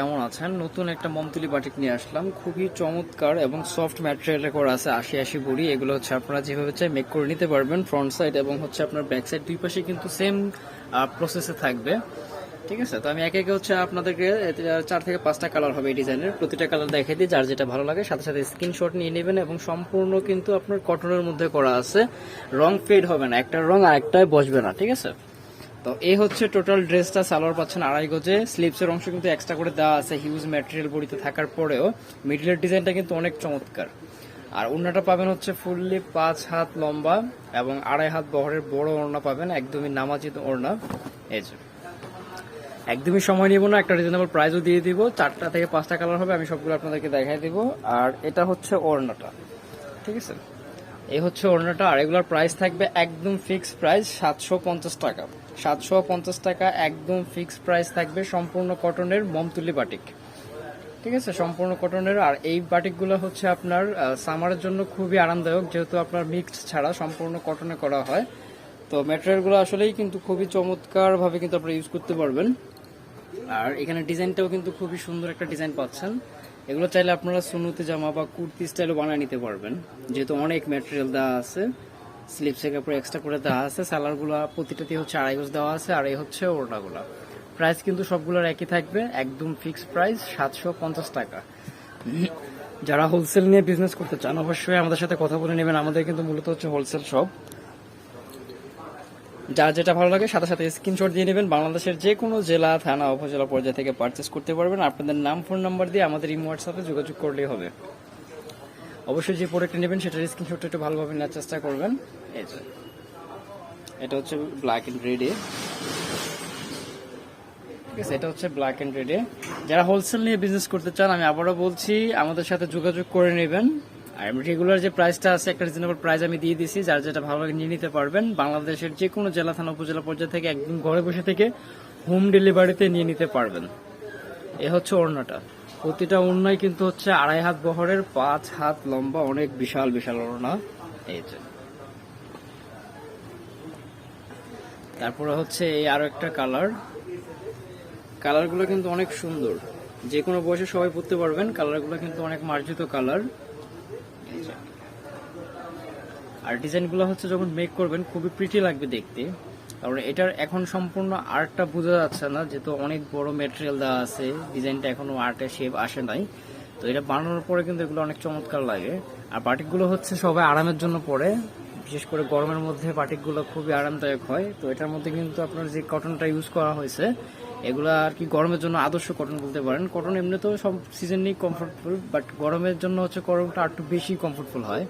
কেমন আছেন? নতুন একটা মমতুলি বাটিক নিয়ে আসলাম। খুবই চমৎকার এবং সফট ম্যাটেরিয়ালে করা আছে আশি আশি বড়ি। এগুলো হচ্ছে আপনারা যেভাবে চাই মেক করে নিতে পারবেন ফ্রন্ট সাইড এবং হচ্ছে আপনার ব্যাক সাইড দুই পাশে কিন্তু সেম প্রসেসে থাকবে। ঠিক আছে? তো আমি একে একে হচ্ছে আপনাদেরকে চার থেকে পাঁচটা কালার হবে এই ডিজাইনের। প্রতিটা কালার দেখিয়ে দিই, যার যেটা ভালো লাগে। সাথে সাথে স্ক্রিনশট নিয়ে নেবেন এবং সম্পূর্ণ কিন্তু আপনার কটনের মধ্যে করা আছে। রং ফেড হবে না। একটা রং আর একটাই বসবে না। ঠিক আছে? তো এই হচ্ছে টোটাল ড্রেসটা সালোয়ার পাচ্ছেন আড়াই গজে। স্লিপসের অংশ কিন্তু এক্সট্রা করে দেওয়া আছে হিউজ ম্যাটেরিয়াল বডিতে থাকার পরেও। মিডিলের ডিজাইনটা কিন্তু অনেক চমৎকার। আর ওড়নাটা পাবেন হচ্ছে ফুললি পাঁচ হাত লম্বা এবং আড়াই হাত বহরের বড় ওড়না পাবেন, একদমই নামাজিত ওড়না। এই যে। একদমই সময় নিব না, একটা রিজনেবল প্রাইসও দিয়ে দিব। চারটা থেকে পাঁচটা কালার হবে, আমি সবগুলো আপনাদেরকে দেখাই দিব। আর এটা হচ্ছে ওড়নাটা। ঠিক আছে? এই হচ্ছে ওড়নাটা, আর এগুলোর প্রাইস থাকবে একদম ফিক্সড প্রাইস সাতশো পঞ্চাশ টাকা। সাতশো পঞ্চাশ টাকা একদম ফিক্সড প্রাইস থাকবে সম্পূর্ণ কটনের মমতুলি বাটিক ঠিক আছে? সম্পূর্ণ কটনের আর এই বাটিকগুলো হচ্ছে আপনার সামারের জন্য খুবই আরামদায়ক, যেহেতু আপনার মিক্সড ছাড়া সম্পূর্ণ কটনে করা হয়। তো ম্যাটেরিয়ালগুলো আসলেই কিন্তু খুবই চমৎকার ভাবে কিন্তু আপনারা ইউজ করতে পারবেন। আর এখানে ডিজাইনটাও কিন্তু খুবই সুন্দর একটা ডিজাইন পাচ্ছেন। এগুলো চাইলে আপনারা সুনুতে জামা বা কুর্তি স্টাইলও বানিয়ে নিতে পারবেন। যেহেতু অনেক ম্যাটেরিয়াল দেওয়া আছে। স্লিপসের কাপড় এক্সট্রা করে দেওয়া আছে সালারগুলো প্রতিটাতে হচ্ছে আড়াই গজ দেওয়া আছে, আর এই হচ্ছে ওড়নাগুলো প্রাইস কিন্তু সবগুলোর একই থাকবে, একদম ফিক্সড প্রাইস সাতশো পঞ্চাশ টাকা। যারা হোলসেল নিয়ে বিজনেস করতে চান, অবশ্যই আমাদের সাথে কথা বলে নেবেন। আমাদের কিন্তু মূলত হচ্ছে হোলসেল শপ যার যেটা ভালো লাগে, সাথে সাথে স্ক্রিনশট দিয়ে নেবেন। বাংলাদেশের যে কোনো জেলা, থানা, উপজেলা পর্যায়ে থেকে পারচেস করতে পারবেন। আপনাদের নাম ফোন নাম্বার দিয়ে আমাদের ইমো হোয়াটসঅ্যাপে যোগাযোগ করলেই হবে। অবশ্যই যে প্রোডাক্টটা নেবেন, সেটার স্ক্রিনশটটা একটু ভালোভাবে নেওয়ার চেষ্টা করবেন। এটা হচ্ছে ব্ল্যাক অ্যান্ড রেডে ঠিক আছে, এটা হচ্ছে ব্ল্যাক অ্যান্ড রেডে যারা হোলসেল নিয়ে বিজনেস করতে চান, আমি আবারও বলছি, আমাদের সাথে যোগাযোগ করে নেবেন। আর রেগুলার যে প্রাইসটা আছে, একটা রিজনেবল প্রাইস আমি দিয়ে দিছি, যার যেটা ভালো লাগে নিয়ে নিতে পারবেন। বাংলাদেশের যে কোনো জেলা, থানা, উপজেলা পর্যায়ে থেকে একদম ঘরে বসে থেকে হোম ডেলিভারিতে নিয়ে নিতে পারবেন। এ হচ্ছে ওড়নাটা। প্রতিটা ওড়নাই কিন্তু হচ্ছে আড়াই হাত বহরের, পাঁচ হাত লম্বা, অনেক বিশাল বিশাল ওড়না। এই যে। তারপরে হচ্ছে এই আরও একটা কালার। কালারগুলো কিন্তু অনেক সুন্দর। যে কোনো বয়সে সবাই পরতে পারবেন। কালারগুলো কিন্তু অনেক মার্জিত কালার। আর ডিজাইনগুলো হচ্ছে যখন মেক করবেন, খুবই প্রিটি লাগবে দেখতে। কারণ এটার এখন সম্পূর্ণ আর্টটা বোঝা যাচ্ছে না, যেহেতু অনেক বড় মেটেরিয়াল দেওয়া আছে ডিজাইনটা এখনও আর্টের শেপ আসে নাই। তো এটা বানানোর পরে কিন্তু এগুলো অনেক চমৎকার লাগে। আর বাটিকগুলো হচ্ছে সবাই আরামের জন্য পরে, বিশেষ করে গরমের মধ্যে বাটিকগুলো খুবই আরামদায়ক হয়। তো এটার মধ্যে কিন্তু আপনার যে কটনটা ইউজ করা হয়েছে, এগুলো আর কি গরমের জন্য আদর্শ কটন বলতে পারেন। কটন এমনিতেও সব সিজনই কমফোর্টফুল বাট গরমের জন্য হচ্ছে আর একটু বেশি কমফোর্টফুল হয়।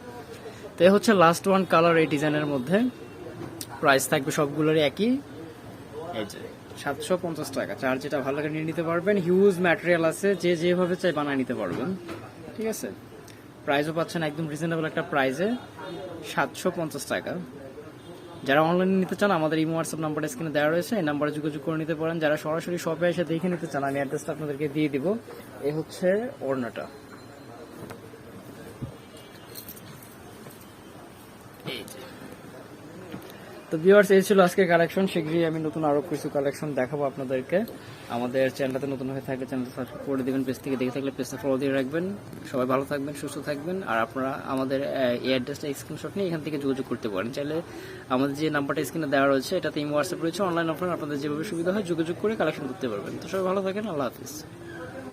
তো হচ্ছে লাস্ট ওয়ান কালার এই ডিজাইনের মধ্যে। প্রাইস থাকবে সবগুলোরই একই। এই যে সাতশো পঞ্চাশ টাকা। চার যেটা ভালো লাগে নিয়ে নিতে পারবেন। হিউজ ম্যাটেরিয়াল আছে। যে যেভাবে চাই বানিয়ে নিতে পারবেন। ঠিক আছে? প্রাইসও পাচ্ছেন একদম রিজনেবল একটা প্রাইসে সাতশো পঞ্চাশ টাকা। যারা অনলাইনে নিতে চান আমাদের ইমো হোয়াটসঅ্যাপ নাম্বারটা স্ক্রিনে দেওয়া রয়েছে। এই নাম্বারে যোগাযোগ করে নিতে পারেন। যারা সরাসরি শপে এসে দেখে নিতে চান আমি অ্যাড্রেসটা আপনাদেরকে দিয়ে দিব। এ হচ্ছে ওড়নাটা। এই যে। তো ভিউয়ার্স এই ছিল আজকে কালেকশন শীঘ্রই আমি নতুন আরও কিছু কালেকশন দেখাবো আপনাদেরকে। আমাদের চ্যানেলটাতে নতুন হয়ে থাকলে চ্যানেলটা সাবস্ক্রাইব করে দিবেন পেজ থেকে দেখে থাকলে পেজটা ফলো দিয়ে রাখবেন। সবাই ভালো থাকবেন, সুস্থ থাকবেন। আর আপনারা আমাদের এই অ্যাড্রেসটা স্ক্রিনশট নিয়ে এখান থেকে যোগাযোগ করতে পারেন। চাইলে আমাদের যে নাম্বারটা স্ক্রিনে দেওয়া রয়েছে, এটাতে ইমো হোয়াটসঅ্যাপ রয়েছে। অনলাইন অফলাইন আপনাদের যেভাবে সুবিধা হয় যোগাযোগ করে কালেকশন করতে পারবেন। তো সবাই ভালো থাকেন, আল্লাহ হাফিজ।